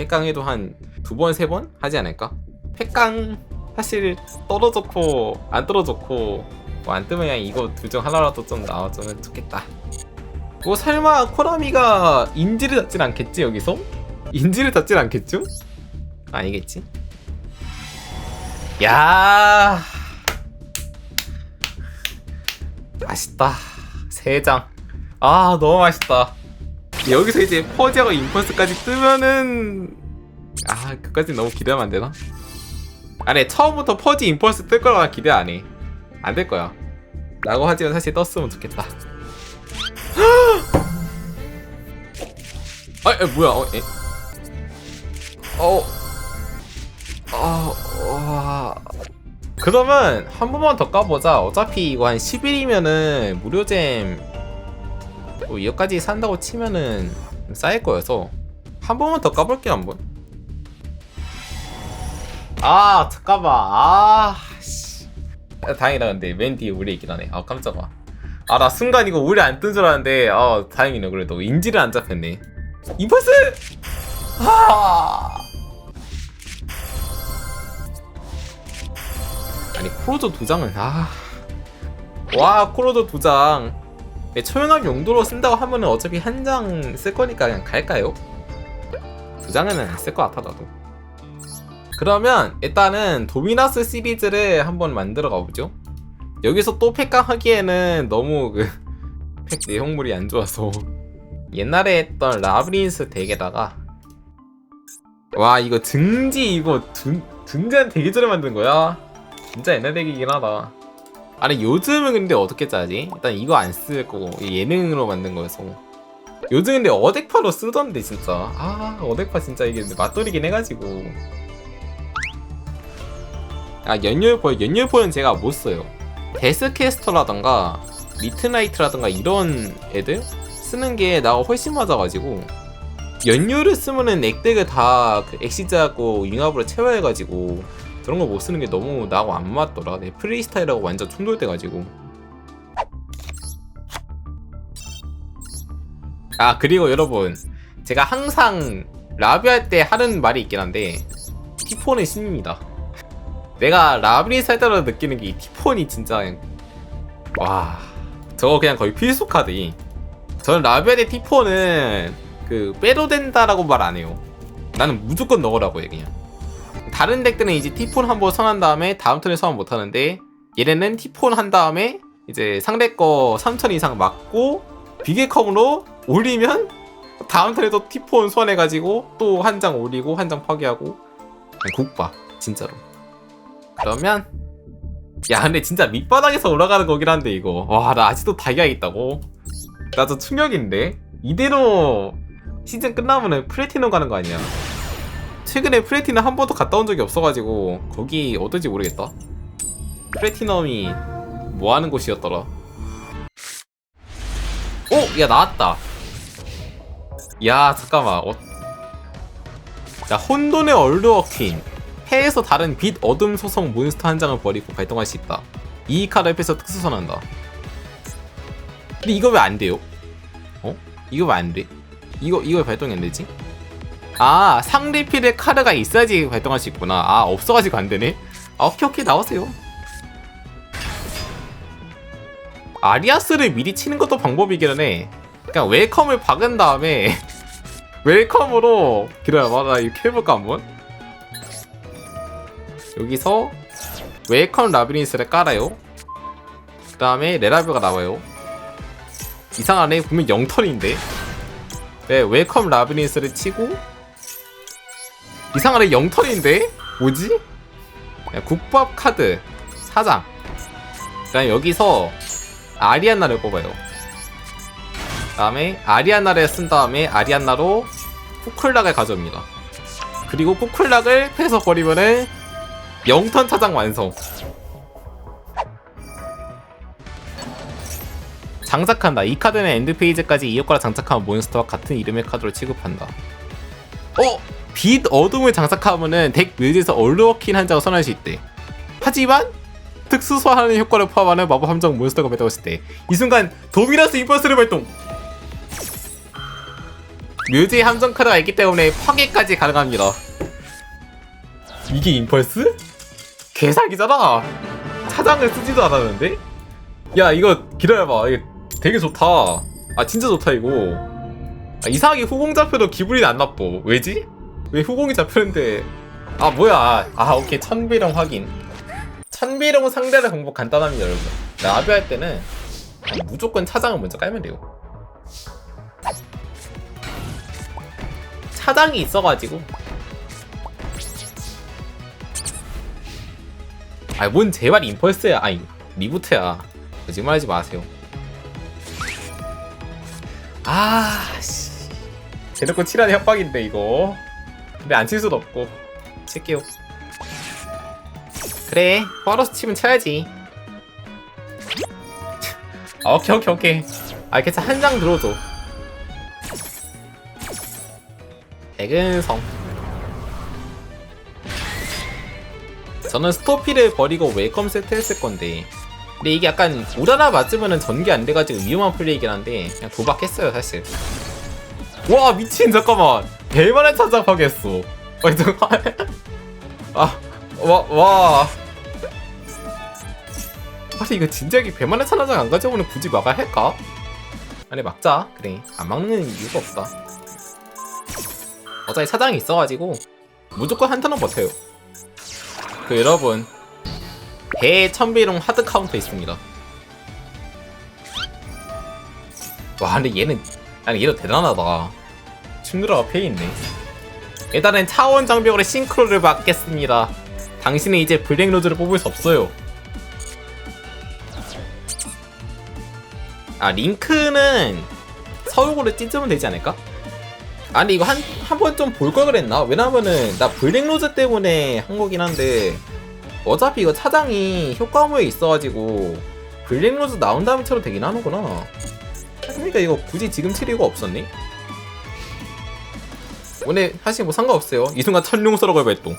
팩강 해도 한 두 번, 세 번 하지 않을까? 팩강 사실 떨어졌고 안 떨어졌고 뭐 안 뜨면 그냥 이거 둘 중 하나라도 좀 나와주면 좋겠다. 뭐 설마 코나미가 인지를 잡진 않겠지 여기서? 인지를 잡진 않겠죠? 아니겠지? 야 맛있다 세 장. 아 너무 맛있다. 여기서 이제 퍼지하고 임펄스까지 뜨면은 아 그까지 너무 기대하면 안 되나? 아니 처음부터 퍼지 임펄스 뜰 거라 기대 안 해. 안 될 거야. 라고 하지만 사실 떴으면 좋겠다. 아, 에, 뭐야? 어, 에? 어, 어, 와. 그러면 한 번만 더 까보자. 어차피 이거 한 10일이면은 무료잼 뭐 이거까지 산다고 치면은 쌓일 거여서 한 번만 더 까볼게 한번. 아 잠깐만 아 씨. 아, 다행이다 근데 맨 뒤에 우리 있긴 하네. 아 깜짝아. 아 나 순간 이거 우리 안 뜬 줄 알았는데 아 다행이네 그래도 인지를 안 잡혔네. 임펄스. 아. 아니 코로조 두 장을 아. 와 코로조 두 장. 네, 초연합 용도로 쓴다고 하면은 어차피 한 장 쓸 거니까 그냥 갈까요? 두 장은 쓸 것 같아 나도. 그러면 일단은 도미나스 시리즈를 한번 만들어 가보죠. 여기서 또 팩강 하기에는 너무 그 팩 내용물이 안 좋아서 옛날에 했던 라브린스 덱에다가 와 이거 등지 이거 등 등지한 되게 전에 만든 거야. 진짜 옛날 덱이긴 하다. 아니 요즘은 근데 어떻게 짜지? 일단 이거 안 쓸 거고 예능으로 만든 거여서. 요즘 근데 어덱파로 쓰던데 진짜. 아 어덱파 진짜 이게 맛돌이긴 해가지고. 아 연율포 연율포는 제가 못 써요. 데스캐스터라던가 미트나이트라던가 이런 애들? 쓰는 게 나가 훨씬 맞아가지고. 연율을 쓰면은 액덱을 다그 엑시즈하고 융합으로 채워야 해가지고 그런 거못 쓰는 게 너무 나하고 안 맞더라. 내 프리스타일하고 완전 충돌돼가지고. 아 그리고 여러분 제가 항상 라비 할 때 하는 말이 있긴 한데 티폰은 신입니다. 내가 할 때마다 느끼는 게 이 티폰이 진짜 와 저거 그냥 거의 필수 카드. 저는 라비 할때 티폰은 그 빼도 된다라고 말 안 해요. 나는 무조건 넣으라고 해 그냥. 다른 덱들은 이제 티폰 한 번 선한 다음에 다음 턴에 선언 못 하는데 얘네는 티폰 한 다음에 이제 상대 거3000 이상 맞고 비계컴으로 올리면 다음 턴에도 티폰 소환해가지고 또 한 장 올리고 한 장 파괴하고. 국밥 진짜로. 그러면 야 근데 진짜 밑바닥에서 올라가는 거긴 한데 이거. 와 나 아직도 다이아 있다고? 나도 충격인데? 이대로 시즌 끝나면은 플래티넘 가는 거 아니야 최근에 플래티넘 한 번도 갔다 온 적이 없어가지고 거기 어떨지 모르겠다. 플래티넘이 뭐 하는 곳이었더라. 오, 야 나왔다. 야 잠깐만. 어... 자 혼돈의 얼루어퀸. 해에서 다른 빛 어둠 소성 몬스터 한 장을 버리고 발동할 수 있다. 이 카드 옆에서 특수선한다. 근데 이거 왜 안 돼요? 어? 이거 왜 안 돼? 이거 이거 왜 발동이 안 되지? 아 상리필의 카드가 있어야지 발동할 수 있구나. 아 없어가지고 안되네. 아, 오케이 오케이 나오세요. 아리아스를 미리 치는 것도 방법이기는 해 그냥 웰컴을 박은 다음에 웰컴으로 기다려봐. 나 이렇게 해볼까 한번? 여기서 웰컴 라비린스를 깔아요. 그 다음에 레라뷰가 나와요. 이상하네. 분명 0턴인데. 네 웰컴 라비린스를 치고 이상하네 0턴인데? 뭐지? 야, 국밥 카드 4장 그 다음 여기서 아리안나를 뽑아요 그 다음에 아리안나를 쓴 다음에 아리안나로 쿠클락을 가져옵니다 그리고 쿠클락을 패서 버리면은 0턴 차장 완성 장착한다 이 카드는 엔드페이지까지 이 효과를 장착한 몬스터와 같은 이름의 카드로 취급한다 어? 빛 어둠을 장착하면은 덱 묘지에서 얼루어킨 한 장을 선할 수 있대. 하지만 특수 소환하는 효과를 포함하는 마법 함정 몬스터가 발동했을 때 이 순간 도미나스 임펄스를 발동. 묘지의 함정 카드가 있기 때문에 파괴까지 가능합니다. 이게 임펄스? 개사기잖아. 차장을 쓰지도 않았는데? 야 이거 기다려봐. 이거 되게 좋다. 아 진짜 좋다 이거. 아, 이상하게 후공 잡혀도 기분이 안 나빠. 왜지? 왜 후공이 잡혔는데? 아 뭐야? 아 오케이 천비령 확인. 천비령 상대를 방법 간단합니다 여러분. 라비 할 때는 무조건 차장을 먼저 깔면 돼요. 차장이 있어가지고 아 뭔 제발 임펄스야 아니 리부트야 거짓말하지 마세요 아씨 대놓고 칠하는 협박인데 이거 근데 안 칠 수도 없고. 칠게요. 그래 파러스 치면 쳐야지. 아, 오케이 오케이 오케이. 아 괜찮아. 한 장 들어줘. 백은성. 저는 스토피를 버리고 웨이컴 세트 했을 건데. 근데 이게 약간 우라라 맞으면은 전개 안 돼가지고 위험한 플레이긴 한데 그냥 도박했어요 사실. 와 미친 잠깐만 대만의 차장 파괴했어 아니 잠깐 아와와 아니 이거 진작에 배만의 차장 안 가져오면 굳이 막아야 할까? 아니 막자 그래 안 막는 이유가 없다 어차피 사장이 있어가지고 무조건 한 턴은 버텨요. 그 여러분 대천비룡 하드 카운터 있습니다. 와 근데 얘는 아니 얘도 대단하다. 춘드라가 패 있네. 일단은 차원 장벽으로 싱크로를 받겠습니다. 당신은 이제 블랙로즈를 뽑을 수 없어요. 아 링크는 서울고를 찢으면 되지 않을까? 아니 이거 한 한 번 좀 볼 걸 그랬나? 왜냐면은 나 블랙로즈 때문에 한 거긴 한데 어차피 이거 차장이 효과무에 있어가지고 블랙로즈 나온 쳐도 되긴 하는구나. 그러니까 이거 굳이 지금 칠 이유가 없었네. 오늘 사실 뭐 상관없어요. 이 순간 천룡서럭을 발동.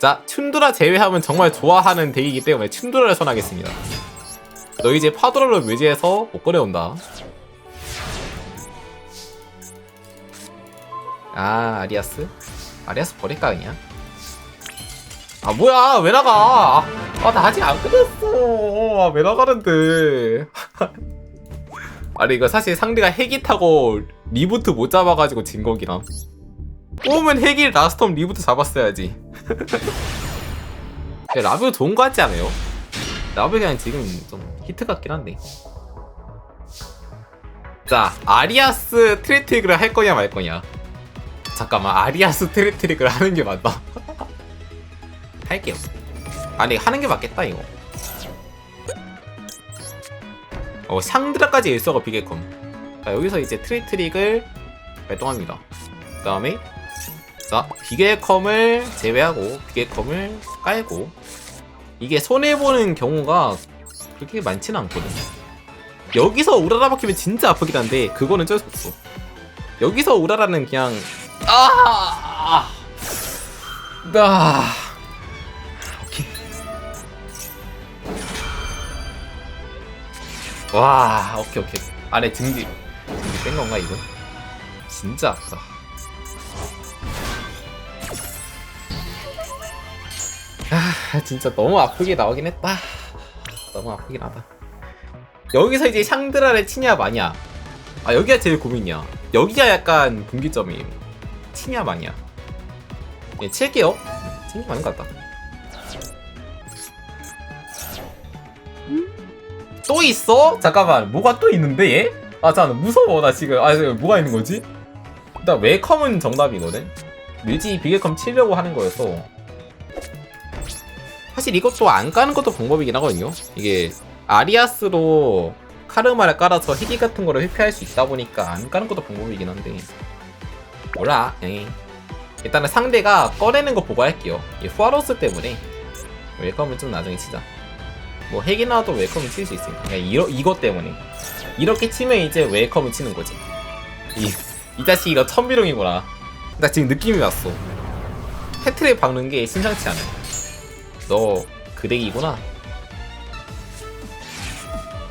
자, 춘두라 제외하면 정말 좋아하는 덱이기 때문에 춘두라를 선하겠습니다. 너 이제 파도라를 묘지해서 못 꺼내온다. 아 아리아스? 아리아스 버릴까 그냥? 아 뭐야 왜 나가 아 나 아직 안 끝냈어 아, 왜 나가는데 아니 이거 사실 상대가 핵이 타고 리부트 못 잡아가지고 진 거기랑 뽑으면 핵이 라스톰 리부트 잡았어야지 라뷰 좋은 거 같지 않아요? 라뷰 그냥 지금 좀 히트 같긴 한데 자 아리아스 트리트릭을 할 거냐 말 거냐 잠깐만 아리아스 트리트릭을 하는 게 맞나? 할게요. 아니 하는 게 맞겠다 이거. 어 상드라까지 일서가 비계컴. 자 여기서 이제 트리트릭을 발동합니다. 그 다음에 자 비계컴을 제외하고 비계컴을 깔고 이게 손해 보는 경우가 그렇게 많지는 않거든. 여기서 우라라 박히면 진짜 아프긴 한데 그거는 쩔 수 없어. 여기서 우라라는 그냥 아, 나, 오케이. 와, 오케이 오케이. 안에 등지 뺀 건가 이거? 진짜 아프다. 진짜 너무 아프게 나오긴 했다. 너무 아프긴 하다. 여기서 이제 샹드라를 치냐 마냐. 아 여기가 제일 고민이야. 여기가 약간 분기점이에요. 치냐 마냐. 예, 칠게요. 치는 게 맞는 것 같다. 또 있어? 잠깐만, 뭐가 또 있는데 얘? 아, 잠깐 무서워 나 지금. 아, 지금 뭐가 있는 거지? 일단 웨컴은 정답이거든. 뮤지 비계컴 치려고 하는 거여서. 사실 이것도 안 까는 것도 방법이긴 하거든요. 이게 아리아스로 카르마를 깔아서 희귀 같은 거를 회피할 수 있다 보니까 안 까는 것도 방법이긴 한데. 몰라 에이. 일단은 상대가 꺼내는 거 보고 할게요. 이 후아로스 때문에. 웰컴을 좀 나중에 치자. 뭐 핵이 나 와도 웰컴을 칠 수 있으니까. 이러, 이것 때문에. 이렇게 치면 이제 웰컴을 치는 거지. 이, 이 자식이 이거 천비룡이구나. 나 지금 느낌이 왔어. 패트를 박는 게 심상치 않아 너 그대기구나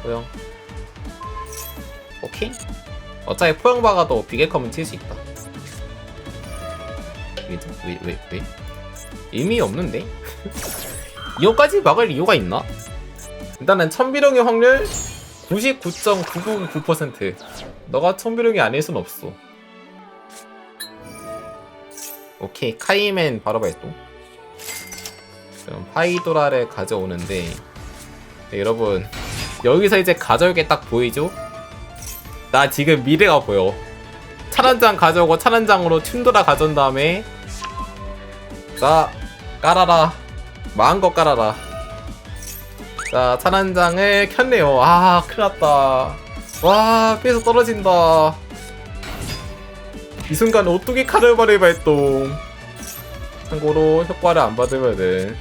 호영 오케이 어차피 포영 박아도 비계컴은 칠 수 있다. 이게 좀- 왜, 왜, 왜? 의미 없는데? 이거까지 막을 이유가 있나? 일단은 천비룡의 확률 99.999%. 너가 천비룡이 아닐 순 없어. 오케이 카이맨 바로 발동. 파이도라를 가져오는데. 네, 여러분. 여기서 이제 가져올 게 딱 보이죠? 나 지금 미래가 보여. 찬한장 가져오고 찬한장으로 튠도라 가져온 다음에. 자 깔아라. 마음껏 깔아라. 자 찬한장을 켰네요. 아 큰일났다. 와 피해서 떨어진다. 이 순간 오뚜기 카르바를 발동. 참고로 효과를 안 받으면은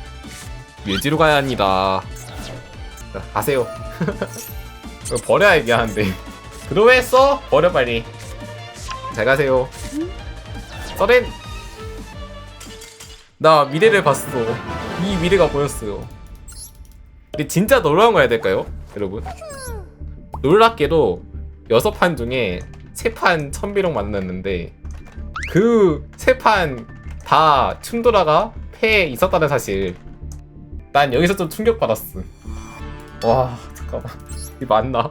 묘지로 가야 합니다. 자, 가세요. 버려야 얘기하는데. 그로했어? 버려 빨리. 잘 가세요. 서렌! 나 미래를 봤어. 이 미래가 보였어요. 근데 진짜 놀라운 거 해야 될까요? 여러분? 놀랍게도 여섯 판 중에 세 판 천비룡 만났는데 그 세 판 다 춤돌아가 패에 있었다는 사실 난 여기서 좀 충격받았어 와 잠깐만 이 맞나?